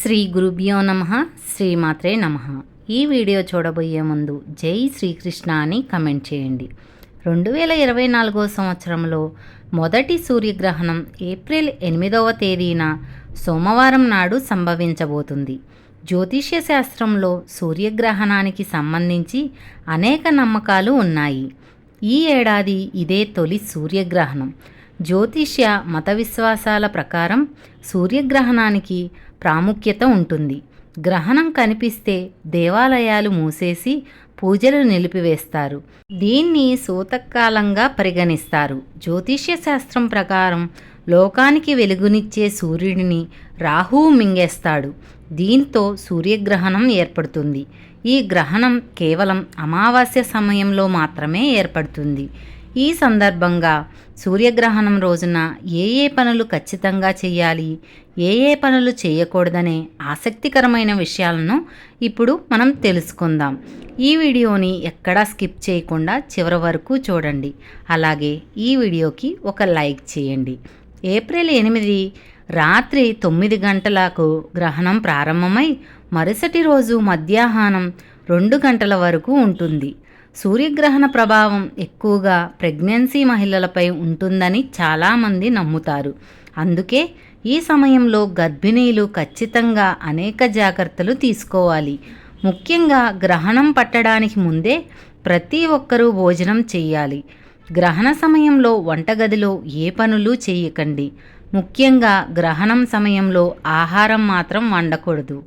శ్రీ గురుభ్యో నమ శ్రీమాత్రే నమ. ఈ వీడియో చూడబోయే ముందు జై శ్రీకృష్ణ అని కమెంట్ చేయండి. రెండు వేల ఇరవై నాలుగో సంవత్సరంలో మొదటి సూర్యగ్రహణం ఏప్రిల్ ఎనిమిదవ తేదీన సోమవారం నాడు సంభవించబోతుంది. జ్యోతిష్య శాస్త్రంలో సూర్యగ్రహణానికి సంబంధించి అనేక నమ్మకాలు ఉన్నాయి. ఈ ఏడాది ఇదే తొలి సూర్యగ్రహణం. జ్యోతిష్య మత విశ్వాసాల ప్రకారం సూర్యగ్రహణానికి ప్రాముఖ్యత ఉంటుంది. గ్రహణం కనిపిస్తే దేవాలయాలు మూసేసి పూజలు నిలిపివేస్తారు. దీన్ని సూతకాలంగా పరిగణిస్తారు. జ్యోతిష్య శాస్త్రం ప్రకారం లోకానికి వెలుగునిచ్చే సూర్యుడిని రాహువు మింగేస్తాడు. దీంతో సూర్యగ్రహణం ఏర్పడుతుంది. ఈ గ్రహణం కేవలం అమావాస్య సమయంలో మాత్రమే ఏర్పడుతుంది. ఈ సందర్భంగా సూర్యగ్రహణం రోజున ఏ ఏ పనులు ఖచ్చితంగా చేయాలి ఏ ఏ పనులు చేయకూడదనే ఆసక్తికరమైన విషయాలను ఇప్పుడు మనం తెలుసుకుందాం. ఈ వీడియోని ఎక్కడా స్కిప్ చేయకుండా చివరి వరకు చూడండి. అలాగే ఈ వీడియోకి ఒక లైక్ చేయండి. ఏప్రిల్ ఎనిమిది రాత్రి తొమ్మిది గంటలకు గ్రహణం ప్రారంభమై మరుసటి రోజు మధ్యాహ్నం రెండు గంటల వరకు ఉంటుంది. సూర్యగ్రహణ ప్రభావం ఎక్కువగా ప్రెగ్నెన్సీ మహిళలపై ఉంటుందని చాలామంది నమ్ముతారు. అందుకే ఈ సమయంలో గర్భిణీలు ఖచ్చితంగా అనేక జాగ్రత్తలు తీసుకోవాలి. ముఖ్యంగా గ్రహణం పట్టడానికి ముందే ప్రతి ఒక్కరూ భోజనం చేయాలి. గ్రహణ సమయంలో వంటగదిలో ఏ పనులు చేయకండి. ముఖ్యంగా గ్రహణం సమయంలో ఆహారం మాత్రం వండకూడదు.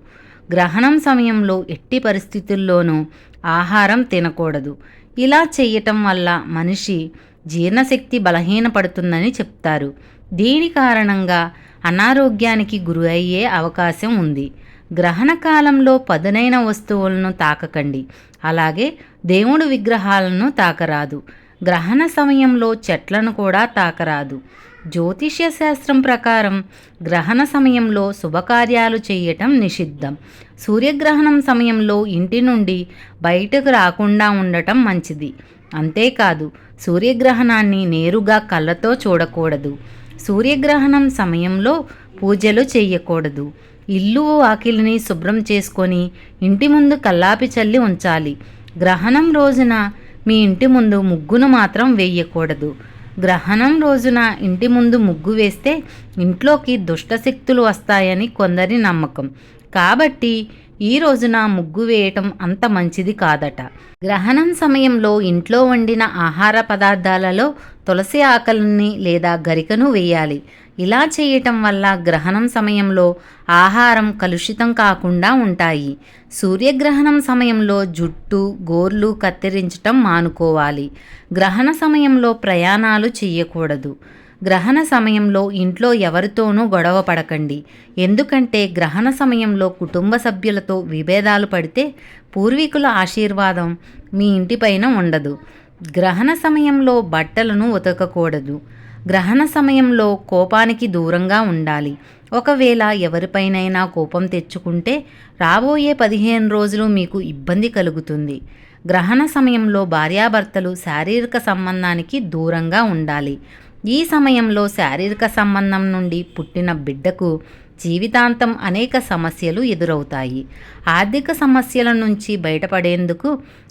గ్రహణం సమయంలో ఎట్టి పరిస్థితుల్లోనూ ఆహారం తినకూడదు. ఇలా చేయటం వల్ల మనిషి జీర్ణశక్తి బలహీనపడుతుందని చెప్తారు. దీని కారణంగా అనారోగ్యానికి గురి అయ్యే అవకాశం ఉంది. గ్రహణ కాలంలో పదునైన వస్తువులను తాకకండి. అలాగే దేవుడు విగ్రహాలను తాకరాదు. గ్రహణ సమయంలో చెట్లను కూడా తాకరాదు. జ్యోతిష్య శాస్త్రం ప్రకారం గ్రహణ సమయంలో శుభకార్యాలు చేయటం నిషిద్ధం. సూర్యగ్రహణం సమయంలో ఇంటి నుండి బయటకు రాకుండా ఉండటం మంచిది. అంతేకాదు సూర్యగ్రహణాన్ని నేరుగా కళ్ళతో చూడకూడదు. సూర్యగ్రహణం సమయంలో పూజలు చేయకూడదు. ఇల్లు వాకిలిని శుభ్రం చేసుకొని ఇంటి ముందు కల్లాపి చల్లి ఉంచాలి. గ్రహణం రోజున మీ ఇంటి ముందు ముగ్గును మాత్రం వేయకూడదు. గ్రహణం రోజున ఇంటి ముందు ముగ్గు వేస్తే ఇంట్లోకి దుష్టశక్తులు వస్తాయని కొందరి నమ్మకం. కాబట్టి ఈ రోజున ముగ్గు వేయటం అంత మంచిది కాదట. గ్రహణం సమయంలో ఇంట్లో వండిన ఆహార పదార్థాలలో తులసి ఆకలిని లేదా గరికను వేయాలి. ఇలా చేయటం వల్ల గ్రహణం సమయంలో ఆహారం కలుషితం కాకుండా ఉంటాయి. సూర్యగ్రహణం సమయంలో జుట్టు గోర్లు కత్తిరించటం మానుకోవాలి. గ్రహణ సమయంలో ప్రయాణాలు చేయకూడదు గ్రహణ సమయంలో ఇంట్లో ఎవరితోనూ గొడవ పడకండి. ఎందుకంటే గ్రహణ సమయంలో కుటుంబ సభ్యులతో విభేదాలు పడితే పూర్వీకుల ఆశీర్వాదం మీ ఇంటిపైన ఉండదు. గ్రహణ సమయంలో బట్టలను ఉతకకూడదు. గ్రహణ సమయంలో కోపానికి దూరంగా ఉండాలి. ఒకవేళ ఎవరిపైనైనా కోపం తెచ్చుకుంటే రాబోయే పదిహేను రోజులు మీకు ఇబ్బంది కలుగుతుంది. గ్రహణ సమయంలో భార్యాభర్తలు శారీరక సంబంధానికి దూరంగా ఉండాలి. ఈ సమయంలో శారీరక సంబంధం నుండి పుట్టిన బిడ్డకు జీవితాంతం అనేక సమస్యలు ఎదురవుతాయి. ఆర్థిక సమస్యల నుంచి బయటపడేందుకు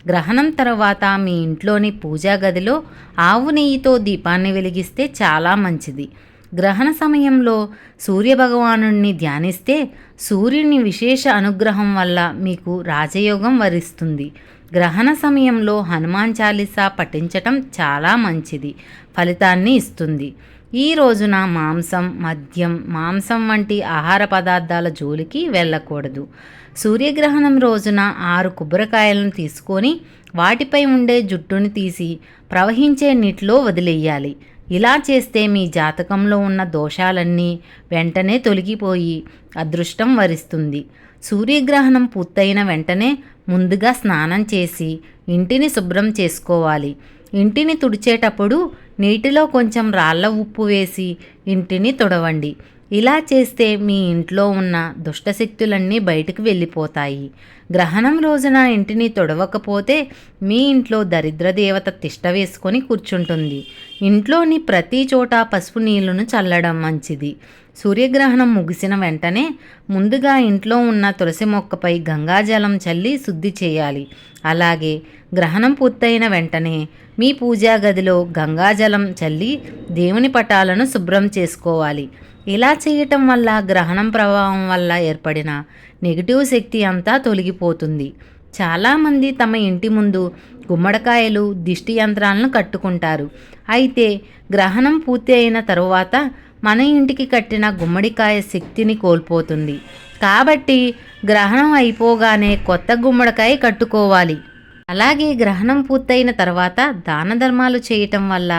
గ్రహణం తర్వాత మీ ఇంట్లోని పూజా గదిలో ఆవు నెయ్యితో దీపాన్ని వెలిగిస్తే చాలా మంచిది. గ్రహణ సమయంలో సూర్యభగవాను ధ్యానిస్తే సూర్యుని విశేష అనుగ్రహం వల్ల మీకు రాజయోగం వరిస్తుంది. గ్రహణ సమయంలో హనుమాన్ చాలీసా పఠించటం చాలా మంచిది. ఫలితాన్ని ఇస్తుంది. ఈ రోజున మాంసం మద్యం మాంసం వంటి ఆహార పదార్థాల జోలికి వెళ్ళకూడదు. సూర్యగ్రహణం రోజున ఆరు కొబ్బరికాయలను తీసుకొని వాటిపై ఉండే జుట్టుని తీసి ప్రవహించే నీటిలో వదిలేయాలి. ఇలా చేస్తే మీ జాతకంలో ఉన్న దోషాలన్నీ వెంటనే తొలగిపోయి అదృష్టం వరిస్తుంది. సూర్యగ్రహణం పూర్తయిన వెంటనే ముందుగా స్నానం చేసి ఇంటిని శుభ్రం చేసుకోవాలి. ఇంటిని తుడిచేటప్పుడు నీటిలో కొంచెం రాళ్ళ ఉప్పు వేసి ఇంటిని తుడవండి. ఇలా చేస్తే మీ ఇంట్లో ఉన్న దుష్టశక్తులన్నీ బయటకు వెళ్ళిపోతాయి. గ్రహణం రోజున ఇంటిని తొడవకపోతే మీ ఇంట్లో దరిద్ర దేవత తిష్ట వేసుకొని కూర్చుంటుంది. ఇంట్లోని ప్రతి చోట పసుపు నీళ్ళను చల్లడం మంచిది. సూర్యగ్రహణం ముగిసిన వెంటనే ముందుగా ఇంట్లో ఉన్న తులసి మొక్కపై గంగాజలం చల్లి శుద్ధి చేయాలి. అలాగే గ్రహణం పూర్తయిన వెంటనే మీ పూజా గదిలో గంగాజలం చల్లి దేవుని పటాలను శుభ్రం చేసుకోవాలి. ఇలా చేయటం వల్ల గ్రహణం ప్రభావం వల్ల ఏర్పడిన నెగిటివ్ శక్తి అంతా తొలగిపోతుంది. చాలామంది తమ ఇంటి ముందు గుమ్మడికాయలు దిష్టి యంత్రాలను కట్టుకుంటారు. అయితే గ్రహణం పూర్తి అయిన తరువాత మన ఇంటికి కట్టిన గుమ్మడికాయ శక్తిని కోల్పోతుంది. కాబట్టి గ్రహణం అయిపోగానే కొత్త గుమ్మడికాయ కట్టుకోవాలి. అలాగే గ్రహణం పూర్తయిన తర్వాత దాన ధర్మాలు చేయటం వల్ల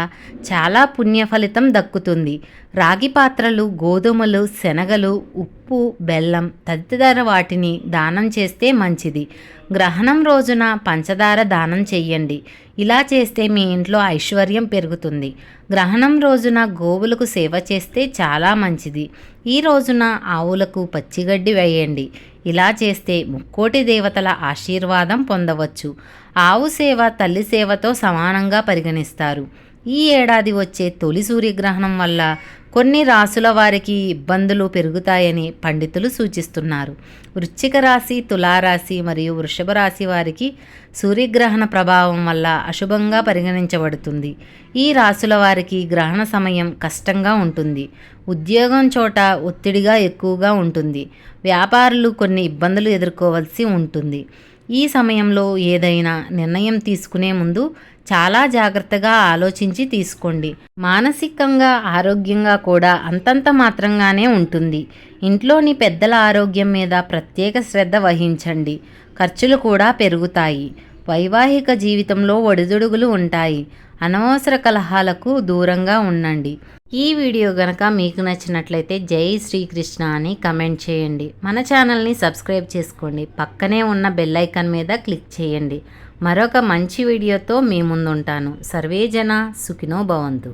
చాలా పుణ్య ఫలితం దక్కుతుంది. రాగి పాత్రలు గోధుమలు శనగలు ఉప్పు బెల్లం తదితర వాటిని దానం చేస్తే మంచిది. గ్రహణం రోజున పంచదార దానం చెయ్యండి. ఇలా చేస్తే మీ ఇంట్లో ఐశ్వర్యం పెరుగుతుంది. గ్రహణం రోజున గోవులకు సేవ చేస్తే చాలా మంచిది. ఈ రోజున ఆవులకు పచ్చిగడ్డి వేయండి. ఇలా చేస్తే ముక్కోటి దేవతల ఆశీర్వాదం పొందవచ్చు. ఆవు సేవ తల్లి సేవతో సమానంగా పరిగణిస్తారు. ఈ ఏడాది వచ్చే తొలి సూర్యగ్రహణం వల్ల కొన్ని రాసుల వారికి ఇబ్బందులు పెరుగుతాయని పండితులు సూచిస్తున్నారు. వృశ్చిక రాశి తులారాశి మరియు వృషభ రాశి వారికి సూర్యగ్రహణ ప్రభావం వల్ల అశుభంగా పరిగణించబడుతుంది. ఈ రాసుల వారికి గ్రహణ సమయం కష్టంగా ఉంటుంది. ఉద్యోగం చోట ఒత్తిడిగా ఎక్కువగా ఉంటుంది. వ్యాపారులు కొన్ని ఇబ్బందులు ఎదుర్కోవాల్సి ఉంటుంది. ఈ సమయంలో ఏదైనా నిర్ణయం తీసుకునే ముందు చాలా జాగ్రత్తగా ఆలోచించి తీసుకోండి. మానసికంగా ఆరోగ్యంగా కూడా అంతంత మాత్రంగానే ఉంటుంది. ఇంట్లోని పెద్దల ఆరోగ్యం మీద ప్రత్యేక శ్రద్ధ వహించండి. ఖర్చులు కూడా పెరుగుతాయి. వైవాహిక జీవితంలో ఒడిదుడుగులు ఉంటాయి. అనవసర కలహాలకు దూరంగా ఉండండి. ఈ వీడియో గనక మీకు నచ్చినట్లయితే జై శ్రీకృష్ణ అని కమెంట్ చేయండి. మన ఛానల్ని సబ్స్క్రైబ్ చేసుకోండి. పక్కనే ఉన్న బెల్ ఐకాన్ మీద క్లిక్ చేయండి. మరొక మంచి వీడియోతో మీ ముందుంటాను. సర్వే జన సుఖినో భవంతు.